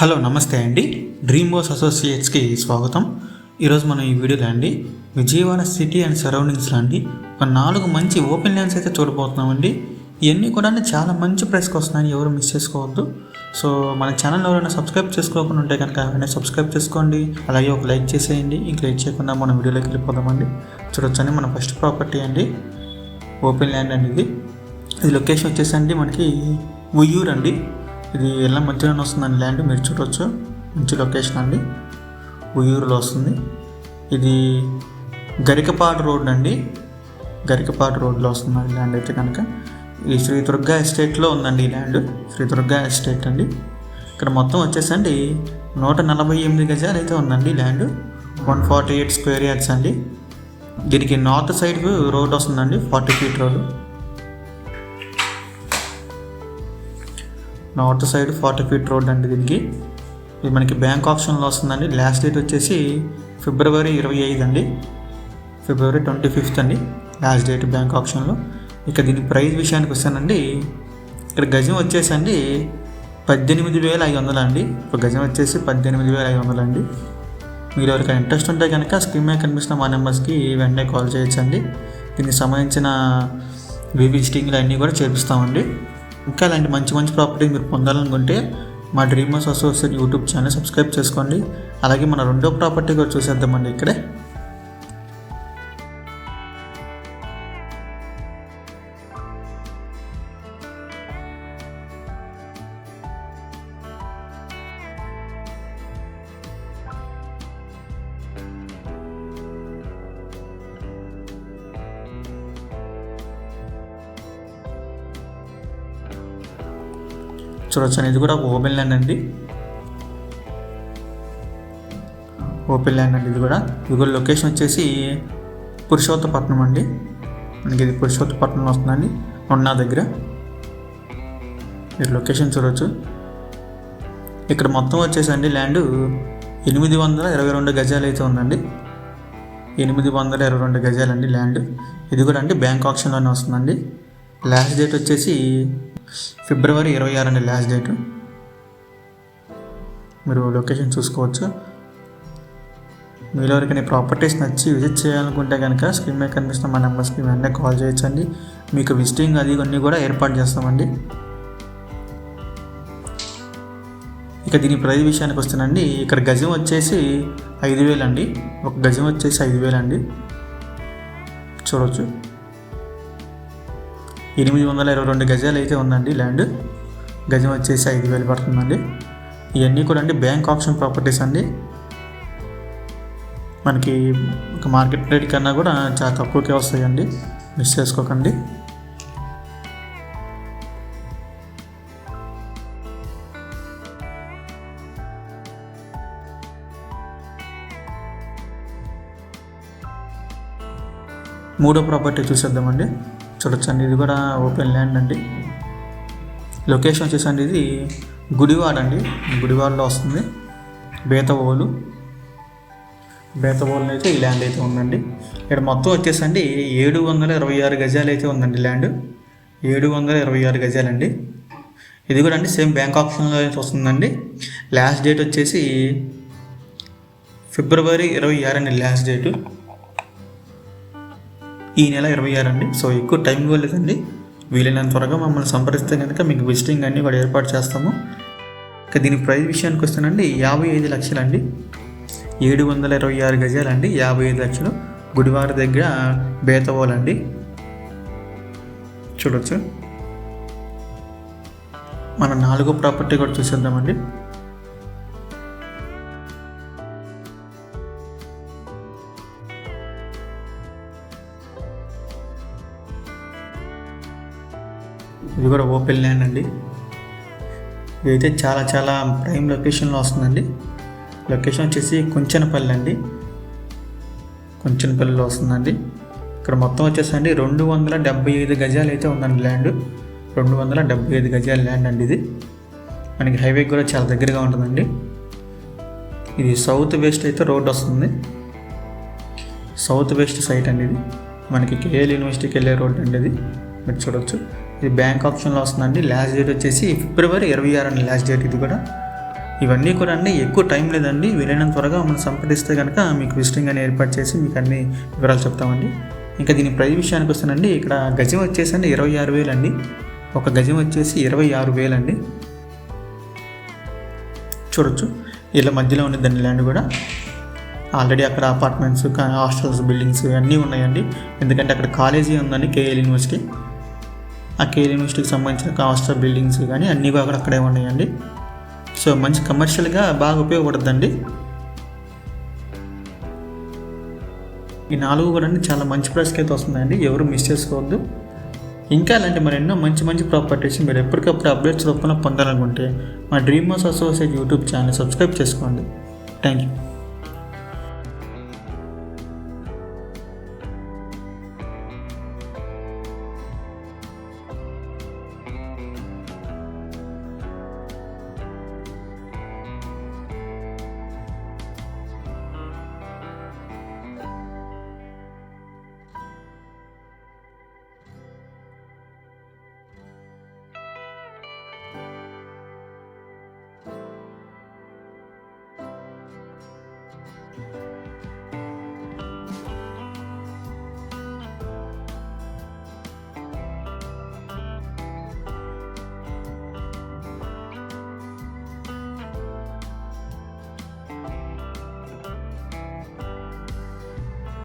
Hello నమస్తే అండి. Dream boss అసోసియేట్స్కి స్వాగతం. ఈరోజు మనం ఈ వీడియోలో అండి విజయవాడ సిటీ అండ్ సరౌండింగ్స్లో అండి ఒక నాలుగు మంచి ఓపెన్ ల్యాండ్స్ అయితే చూడబోతున్నామండి. ఇవన్నీ కూడా చాలా మంచి ప్రైస్కి వస్తున్నాయి ఎవరు మిస్ చేసుకోవద్దు. సో మన ఛానల్ ఎవరైనా సబ్స్క్రైబ్ చేసుకోకుండా ఉంటే కనుక వెంటనే సబ్స్క్రైబ్ చేసుకోండి. అలాగే ఒక లైక్ చేసేయండి. ఇంక లైక్ చేయకుండా మనం వీడియోలోకి వెళ్ళిపోదామండి. చూడొచ్చండి మన ఫస్ట్ ప్రాపర్టీ అండి. ఓపెన్ ల్యాండ్ అనేది. ఇది లొకేషన్ వచ్చేసి అండి మనకి ఉయ్యూర్ అండి ఇది ఎలా మధ్యలోనే వస్తుందండి ల్యాండ్ మీరు చూడవచ్చు మంచి లొకేషన్ అండి. ఉయ్యూరులో వస్తుంది. ఇది గరికపాడు రోడ్ అండి. గరికపాడు రోడ్లో వస్తుంది ల్యాండ్ అయితే కనుక. ఈ శ్రీ దుర్గా ఎస్టేట్లో ఉందండి ఈ ల్యాండ్ శ్రీ దుర్గా ఎస్టేట్ అండి. ఇక్కడ మొత్తం వచ్చేసండి నూట నలభై ఎనిమిది గజాలు అయితే ఉందండి land one forty eight square yards అండి. దీనికి నార్త్ సైడ్ రోడ్ వస్తుందండి forty feet road north side forty feet road అండి దీనికి. ఇది మనకి బ్యాంక్ ఆప్షన్లో వస్తుందండి. లాస్ట్ డేట్ వచ్చేసి ఫిబ్రవరి ఇరవై ఐదు అండి. ఫిబ్రవరి ట్వంటీ ఫిఫ్త్ అండి లాస్ట్ డేట్ బ్యాంక్ ఆప్షన్లో ఇక దీని ప్రైస్ విషయానికి వస్తానండి. ఇక్కడ గజం వచ్చేసండి పద్దెనిమిది వేల ఐదు వందలు అండి. ఒక గజం వచ్చేసి పద్దెనిమిది వేల ఐదు వందలు అండి. మీరు ఎవరికైనా ఇంట్రెస్ట్ ఉంటే కనుక స్క్రీన్ మీద కనిపిస్తున్న మా నెంబర్స్కి వెంటనే కాల్ చేయొచ్చండి. దీనికి సంబంధించిన వివిస్టింగ్లు అన్నీ కూడా చేపిస్తామండి. ఇంకా అలాంటి మంచి మంచి ప్రాపర్టీ మీరు పొందాలనుకుంటే మా dreamers associate YouTube channel subscribe చేసుకోండి. అలాగే మన రెండో ప్రాపర్టీ కూడా చూసేద్దామండి ఇక్కడే. చూడొచ్చు ఇది కూడా ఒక ఓపెన్ ల్యాండ్ అండి. ఓపెన్ ల్యాండ్ అండి ఇది కూడా. ఇది కూడా లొకేషన్ వచ్చేసి పురుషోత్తపట్నం అండి. మనకి ఇది పురుషోత్తపట్నంలో వస్తుందండి. ఉన్న దగ్గర. మీరు లొకేషన్ చూడవచ్చు ఇక్కడ మొత్తం వచ్చేసండి ల్యాండ్ ఎనిమిది వందల ఇరవై రెండు గజాలు అయితే ఉందండి. ఎనిమిది వందల ఇరవై రెండు గజాలండి ల్యాండ్. ఇది కూడా అండి బ్యాంక్ ఆప్షన్లోనే వస్తుందండి. లాస్ట్ డేట్ వచ్చేసి ఫిబ్రవరి ఇరవై ఆరు అండి లాస్ట్ డేట్ మీరు లొకేషన్ చూసుకోవచ్చు. మీలో ఎవరికైనా ప్రాపర్టీస్ నచ్చి విజిట్ చేయాలనుకుంటే కనుక స్క్రీన్ మీద కనిపిస్తున్న మా నెంబర్స్కి వెంటనే కాల్ చేయొచ్చండి. మీకు విజిటింగ్ అది కొన్ని కూడా ఏర్పాటు చేస్తామండి. ఇక దీని ప్రైజ్ విషయానికి వస్తేనండి ఇక్కడ గజం వచ్చేసి ఐదు వేలు అండి ఒక గజం వచ్చేసి ఐదు వేలు అండి చూడవచ్చు ఎనిమిది వందల ఇరవై రెండు గజాలు అయితే ఉందండి ల్యాండ్. గజం వచ్చేసి ఐదు వేలు పడుతుందండి. ఇవన్నీ కూడా అండి బ్యాంక్ ఆప్షన్ ప్రాపర్టీస్ అండి. మనకి ఒక మార్కెట్ రేట్ కన్నా కూడా చాలా తక్కువకే వస్తాయండి. మిస్ చేసుకోకండి. మూడో ప్రాపర్టీ చూసేద్దామండి. చూడొచ్చండి. ఇది కూడా ఓపెన్ ల్యాండ్ అండి. లొకేషన్ వచ్చేసండి. ఇది గుడివాడ అండి గుడివాడలో వస్తుంది. బేతవోలు. బేతవోలు అయితే ఈ ల్యాండ్ అయితే ఉందండి. ఇక్కడ మొత్తం వచ్చేసండి ఏడు వందల ఇరవై ఆరు గజాలు అయితే ఉందండి ల్యాండ్. ఏడు వందల ఇరవై ఆరు గజాలండి. ఇది కూడా అండి సేమ్ బ్యాంక్ ఆప్షన్లో అయితే వస్తుందండి. లాస్ట్ డేట్ వచ్చేసి ఫిబ్రవరి ఇరవై ఆరు అండి లాస్ట్ డేటు. ఈ నెల ఇరవై ఆరు అండి సో ఎక్కువ టైం ఇవ్వలేదండి. వీలైనంత త్వరగా మమ్మల్ని సంప్రదిస్తే కనుక మీకు విజిటింగ్ అన్నీ కూడా ఏర్పాటు చేస్తాము. ఇక దీని ప్రైస్ విషయానికి వస్తానండి. యాభై ఐదు లక్షలు అండి ఏడు వందల ఇరవై ఆరు గజాలు అండి యాభై ఐదు లక్షలు. గుడివారి దగ్గర బేతవాలండి. చూడొచ్చు. మన నాలుగో ప్రాపర్టీ కూడా చూసేద్దామండి. ఇది కూడా ఓపెన్ ల్యాండ్ అండి. ఇదైతే చాలా చాలా ప్రైమ్ లొకేషన్లో వస్తుందండి. లొకేషన్ వచ్చేసి కొంచెనపల్లి అండి. కొంచెనపల్లిలో వస్తుందండి. ఇక్కడ మొత్తం వచ్చేసండి రెండు వందల డెబ్బై ఐదు గజాలు అయితే ఉందండి ల్యాండ్. రెండు వందల డెబ్బై ఐదు గజాల ల్యాండ్ అండి ఇది. మనకి హైవే కూడా చాలా దగ్గరగా ఉంటుందండి. ఇది సౌత్ వెస్ట్ అయితే రోడ్ వస్తుంది. సౌత్ వెస్ట్ సైట్ అండి ఇది. మనకి కేఎల్ యూనివర్సిటీకి వెళ్ళే రోడ్ అండి ఇది. మీరు చూడొచ్చు. ఇది బ్యాంక్ ఆప్షన్లో వస్తుందండి. లాస్ట్ డేట్ వచ్చేసి ఫిబ్రవరి ఇరవై ఆరు అండి లాస్ట్ డేట్ ఇది కూడా. ఇవన్నీ కూడా అండి ఎక్కువ టైం లేదండి. వీలైనంత త్వరగా మనం సంప్రదిస్తే కనుక మీకు విజిటింగ్ అని ఏర్పాటు చేసి మీకు అన్ని వివరాలు చెప్తామండి. ఇంకా దీని ప్రైస్ విషయానికి వస్తానండి. ఇక్కడ గజం వచ్చేసి అండి ఇరవై ఆరు వేలు అండి. ఒక గజం వచ్చేసి ఇరవై ఆరు వేలు అండి. చూడొచ్చు. ఇలా మధ్యలో ఉన్నదండి ల్యాండ్ కూడా. ఆల్రెడీ అక్కడ అపార్ట్మెంట్స్ హాస్టల్స్ బిల్డింగ్స్ అన్నీ ఉన్నాయండి. ఎందుకంటే అక్కడ కాలేజీ ఉందండి కేఎల్ యూనివర్సిటీ. ఆ కేఎల్ సంబంధించిన హాస్టల్ బిల్డింగ్స్ కానీ అన్నీ కూడా అక్కడే ఉన్నాయండి. సో మంచి కమర్షియల్గా బాగా ఉపయోగపడుతుందండి. ఈ నాలుగు కూడా చాలా మంచి ప్రైస్కి అయితే వస్తుందండి ఎవరు మిస్ చేసుకోవద్దు. ఇంకా అలాంటి మరి ఎన్నో మంచి మంచి ప్రాపర్టీస్ మీరు ఎప్పటికప్పుడు అప్డేట్స్ రూపంలో పొందాలనుకుంటే మా dream house associate YouTube channel subscribe చేసుకోండి. Thank you